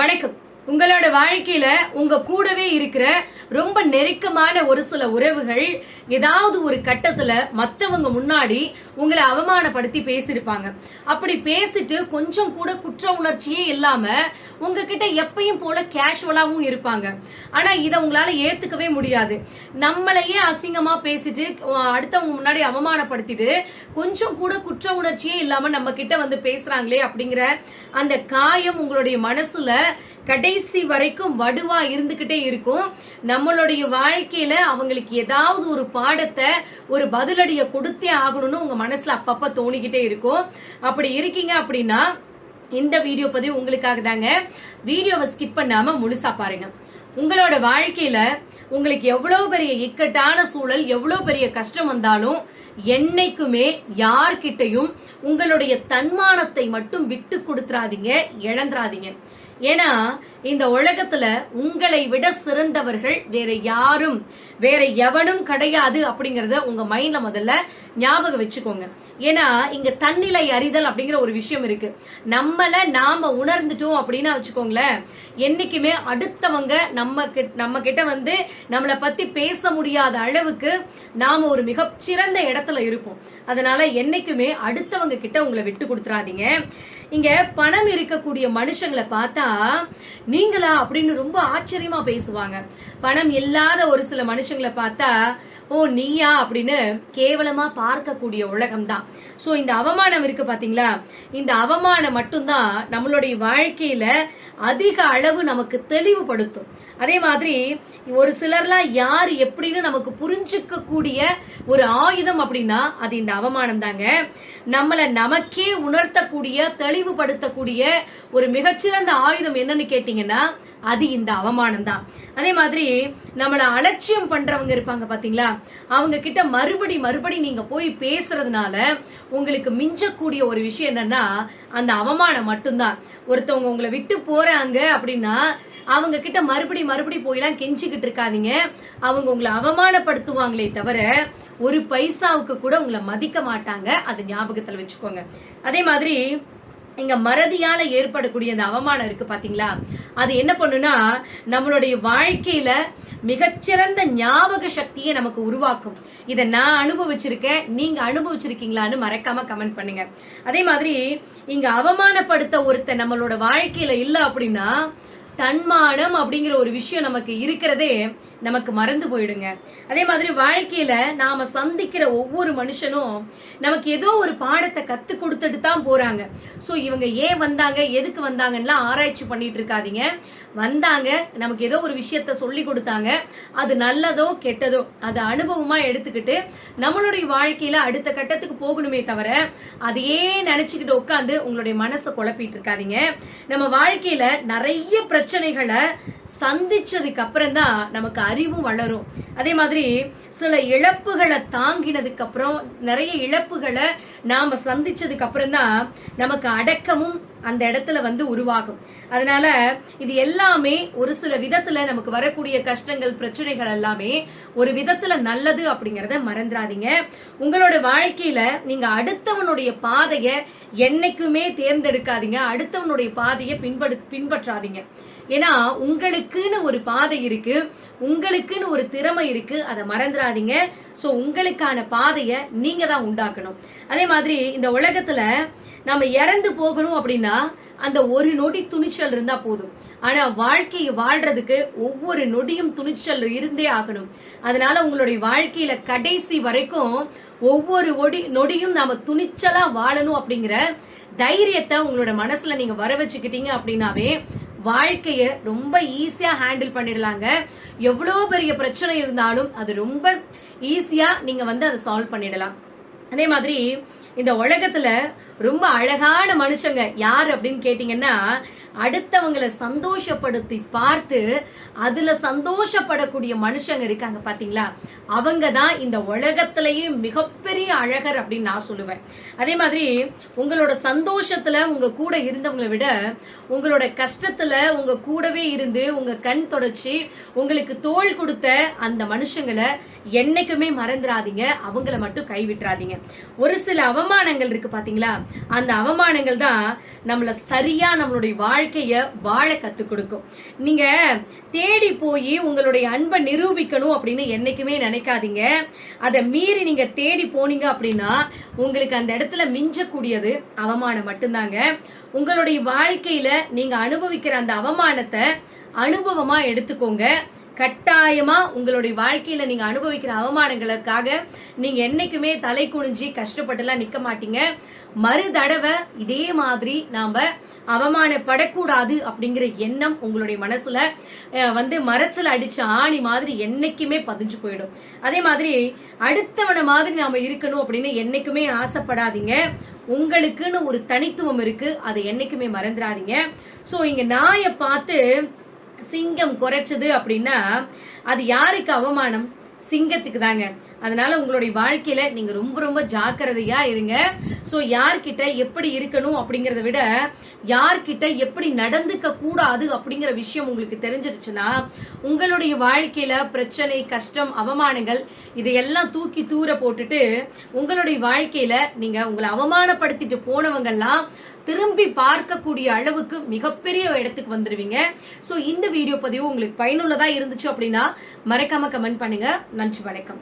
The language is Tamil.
வணக்கம். உங்களோட வாழ்க்கையில உங்க கூடவே இருக்கிற ரொம்ப நெருக்கமான ஒரு சில உறவுகள் ஏதாவது ஒரு கட்டத்துல மத்தவங்க முன்னாடி உங்களை அவமானப்படுத்தி பேசியிருப்பாங்க. அப்படி பேசிட்டு கொஞ்சம் கூட குற்ற உணர்ச்சியே இல்லாம உங்ககிட்ட எப்பயும் போல கேஷுவலாவும் இருப்பாங்க. ஆனா இதை உங்களால ஏத்துக்கவே முடியாது. நம்மளையே அசிங்கமா பேசிட்டு அடுத்தவங்க முன்னாடி அவமானப்படுத்திட்டு கொஞ்சம் கூட குற்ற உணர்ச்சியே இல்லாம நம்ம கிட்ட வந்து பேசுறாங்களே அப்படிங்கிற அந்த காயம் உங்களுடைய மனசுல கடைசி வரைக்கும் வடுவா இருந்துகிட்டே இருக்கும். நம்மளுடைய வாழ்க்கையில அவங்களுக்கு ஏதாவது ஒரு பாடத்தை ஒரு பதிலடிய கொடுத்தே ஆகணும்னு உங்க மனசுல அப்பப்ப தோணிக்கிட்டே இருக்கும். அப்படி இருக்கீங்க அப்படின்னா இந்த வீடியோ பதிவு உங்களுக்காக தாங்க. வீடியோவை ஸ்கிப் பண்ணாம முழுசா பாருங்க. உங்களோட வாழ்க்கையில உங்களுக்கு எவ்வளவு பெரிய இக்கட்டான சூழல் எவ்வளவு பெரிய கஷ்டம் வந்தாலும் என்னைக்குமே யார்கிட்டயும் உங்களுடைய தன்மானத்தை மட்டும் விட்டு கொடுத்துறாதீங்க இழந்துராதீங்க ஏன்னா இந்த உலகத்துல உங்களை விட சிறந்தவர்கள் வேற யாரும் வேற எவனும் கிடையாது அப்படிங்கறத உங்க மைண்ட்ல முதல்ல ஞாபகம் வச்சுக்கோங்க. ஏன்னா இங்க தன்னிலை அறிதல் அப்படிங்கிற ஒரு விஷயம் இருக்கு. நம்மள நாம உணர்ந்துட்டோம் அப்படின்னா வச்சுக்கோங்களேன் என்னைக்குமே அடுத்தவங்க நம்ம கிட்ட நம்ம கிட்ட வந்து நம்மளை பத்தி பேச முடியாத அளவுக்கு நாம ஒரு மிகச்சிறந்த இடத்துல இருப்போம். அதனால என்னைக்குமே அடுத்தவங்க கிட்ட உங்களை விட்டு கொடுத்துறாதீங்க. இங்க பணம் இருக்கக்கூடிய மனுஷங்களை பார்த்தா நீங்களா அப்படின்னு ரொம்ப ஆச்சரியமா பேசுவாங்க. பணம் இல்லாத ஒரு சில மனுஷங்களை பார்த்தா ஓ நீயா? அப்படின்னு கேவலமா பார்க்கக்கூடிய உலகம் தான் ஸோ இந்த அவமானம் இருக்கு பார்த்தீங்களா இந்த அவமானம் மட்டும்தான் நம்மளுடைய வாழ்க்கையில அதிக அளவு நமக்கு தெளிவுபடுத்தும். அதே மாதிரி ஒரு சிலர்லாம் யார் எப்படின்னு நமக்கு புரிஞ்சுக்க கூடிய ஒரு ஆயுதம் அப்படின்னா அது இந்த அவமானம் தாங்க. நம்மளை நமக்கே உணர்த்தக்கூடிய தெளிவுபடுத்தக்கூடிய ஒரு மிகச்சிறந்த ஆயுதம் என்னன்னு கேட்டீங்கன்னா அது இந்த அவமானம் தான். அதே மாதிரி நம்மளை அலட்சியம் பண்றவங்க இருப்பாங்க பாத்தீங்களா? அவங்க கிட்ட மறுபடி மறுபடி நீங்க போய் பேசுறதுனால உங்களுக்கு மிஞ்சக்கூடிய ஒரு விஷயம் என்னன்னா அந்த அவமானம் மட்டும்தான். ஒருத்தவங்க உங்களை விட்டு போறாங்க அப்படின்னா அவங்க கிட்ட மறுபடி மறுபடி போயெல்லாம் கெஞ்சிக்கிட்டு இருக்காதீங்க. அவங்க உங்களை அவமானப்படுத்துவாங்களே தவிர ஒரு பைசாவுக்கு கூட உங்களை மதிக்க மாட்டாங்க. அது ஞாபகத்தில் வச்சுக்கோங்க. அதே மாதிரி இங்க மறதியால ஏற்படக்கூடிய அந்த அவமானம் இருக்கு பாத்தீங்களா? அது என்ன பண்ணுனா நம்மளுடைய வாழ்க்கையில மிகச்சிறந்த ஞாபக சக்தியை நமக்கு உருவாக்கும். இதை நான் அனுபவிச்சிருக்கேன் நீங்க அனுபவிச்சிருக்கீங்களான்னு மறக்காம கமெண்ட் பண்ணுங்க. அதே மாதிரி இங்க அவமானப்படுத்த ஒருத்தன் நம்மளோட வாழ்க்கையில இல்ல அப்படின்னா தன்மானம் அப்படிங்கிற ஒரு விஷயம் நமக்கு இருக்கிறதே நமக்கு மறந்து போயிடுங்க. அதே மாதிரி வாழ்க்கையில நாம சந்திக்கிற ஒவ்வொரு மனுஷனும் நமக்கு ஏதோ ஒரு பாடத்தை கத்து கொடுத்துட்டு தான் போறாங்க. சோ இவங்க ஏன் வந்தாங்க எதுக்கு வந்தாங்கன்னா ஆராய்ச்சி பண்ணிட்டு இருக்காதீங்க. வந்தாங்க நமக்கு ஏதோ ஒரு விஷயத்த சொல்லி கொடுத்தாங்க. அது நல்லதோ கெட்டதோ அது அனுபவமா எடுத்துக்கிட்டு நம்மளுடைய வாழ்க்கையில அடுத்த கட்டத்துக்கு போகணுமே தவிர அதையே நினைச்சுக்கிட்டு உட்காந்து உங்களுடைய மனசை குழப்பிட்டு இருக்காதீங்க. நம்ம வாழ்க்கையில நிறைய பிரச்சனை பிரச்சனைகளை சந்திச்சதுக்கு அப்புறம் தான் நமக்கு அறிவும் வளரும். அதே மாதிரி சில இழப்புகளை தாங்கினதுக்கு அப்புறம் நிறைய இழப்புகளை நாம சந்திச்சதுக்கு அப்புறம் தான் நமக்கு அடக்கமும் அந்த இடத்துல வந்து உருவாகும். அதனால இது எல்லாமே ஒரு சில விதத்துல நமக்கு வரக்கூடிய கஷ்டங்கள் பிரச்சனைகள் எல்லாமே ஒரு விதத்துல நல்லது அப்படிங்கறத மறந்துடாதீங்க. உங்களோட வாழ்க்கையில நீங்க அடுத்தவனுடைய பாதைய என்னைக்குமே தேர்ந்தெடுக்காதீங்க. அடுத்தவனுடைய பாதையை பின்படு பின்பற்றாதீங்க. ஏன்னா உங்களுக்குன்னு ஒரு பாதை இருக்கு உங்களுக்குன்னு ஒரு திறமை இருக்கு அதை மறந்துடாதீங்க. ஸோ உங்களுக்கான பாதையை நீங்க தான் உண்டாக்கணும். அதே மாதிரி இந்த உலகத்துல நம்ம இறந்து போகணும் அப்படின்னா அந்த ஒரு நொடி துணிச்சல் இருந்தா போதும். ஆனா வாழ்க்கையை வாழ்றதுக்கு ஒவ்வொரு நொடியும் துணிச்சல் இருந்தே ஆகணும். அதனால உங்களுடைய வாழ்க்கையில கடைசி வரைக்கும் ஒவ்வொரு ஒடி நொடியும் நாம துணிச்சலா வாழணும் அப்படிங்கிற தைரியத்தை உங்களோட மனசுல நீங்க வர வச்சுக்கிட்டீங்க அப்படின்னாவே வாழ்க்கைய ரொம்ப ஈஸியா ஹேண்டில் பண்ணிடலாங்க. எவ்வளவு பெரிய பிரச்சனை இருந்தாலும் அது ரொம்ப ஈஸியா நீங்க வந்து அதை சால்வ் பண்ணிடலாம். அதே மாதிரி இந்த உலகத்துல ரொம்ப அழகான மனுஷங்க யார் அப்படின்னு கேட்டீங்கன்னா அடுத்தவங்களை சந்தோஷப்படுத்தி பார்த்து அதுல சந்தோஷப்படக்கூடிய மனுஷங்க இருக்காங்க பாத்தீங்களா? அவங்க தான் இந்த உலகத்திலேயே மிகப்பெரிய அழகர் அப்படின்னு நான் சொல்லுவேன். அதே மாதிரி உங்களோட சந்தோஷத்துல உங்க கூட இருந்தவங்களை விட உங்களோட கஷ்டத்துல உங்க கூடவே இருந்து உங்க கண் தொடச்சி உங்களுக்கு தோல் கொடுத்த அந்த மனுஷங்களை என்னைக்குமே மறந்துடாதீங்க அவங்கள மட்டும் கைவிட்டுறாதீங்க. ஒரு சில அவமானங்கள் இருக்கு பாத்தீங்களா? அந்த அவமானங்கள் தான் நம்மள சரியா நம்மளுடைய வாழ் வாழ்க்கைய வாழ கத்து கொடுக்கும். நீங்க தேடி போய் உங்களுடைய அன்பை நிரூபிக்கணும் அப்படின்னு என்னைக்குமே நினைக்காதீங்க. அதை மீறி நீங்க தேடி போனீங்க அப்படின்னா உங்களுக்கு அந்த இடத்துல மிஞ்சக்கூடியது அவமானம் மட்டும்தாங்க. உங்களுடைய வாழ்க்கையில நீங்க அனுபவிக்கிற அந்த அவமானத்தை அனுபவமா எடுத்துக்கோங்க. கட்டாயமா உங்களுடைய வாழ்க்கையில நீங்க அனுபவிக்கிற அவமானங்களுக்காக நீங்க என்னைக்குமே தலை குனிஞ்சு கஷ்டப்பட்டுலாம் நிக்க மாட்டீங்க. மறு தடவை இதே மாதிரி நாம அவமானப்படக்கூடாது அப்படிங்கிற எண்ணம் உங்களுடைய மனசுல வந்து மரத்துல அடிச்ச ஆணி மாதிரி என்னைக்குமே பதிஞ்சு போயிடும். அதே மாதிரி அடுத்தவன மாதிரி நாம இருக்கணும் அப்படின்னு என்னைக்குமே ஆசைப்படாதீங்க. உங்களுக்குன்னு ஒரு தனித்துவம் இருக்கு அதை என்னைக்குமே மறந்துடாதீங்க. சோ இங்க நாயை பார்த்து சிங்கம் குறைச்சது அப்படின்னா அது யாருக்கு அவமானம்? சிங்கத்துக்கு தாங்க அதனால உங்களுடைய வாழ்க்கையில நீங்க ரொம்ப ரொம்ப ஜாக்கிரதையா இருங்க. சோ யார்கிட்ட எப்படி இருக்கணும் அப்படிங்கறத விட யார்கிட்ட எப்படி நடந்துக்க கூடாது அப்படிங்கிற விஷயம் உங்களுக்கு தெரிஞ்சிருச்சுன்னா உங்களுடைய வாழ்க்கையில பிரச்சனை கஷ்டம் அவமானங்கள் இதையெல்லாம் தூக்கி தூர போட்டுட்டு உங்களுடைய வாழ்க்கையில நீங்க உங்களை அவமானப்படுத்திட்டு போனவங்கெல்லாம் திரும்பி பார்க்கக்கூடிய அளவுக்கு மிகப்பெரிய இடத்துக்கு வந்துடுவீங்க ஸோ இந்த வீடியோ பதிவு உங்களுக்கு பயனுள்ளதாக இருந்துச்சு அப்படின்னா மறக்காம கமெண்ட் பண்ணுங்க. நன்றி வணக்கம்.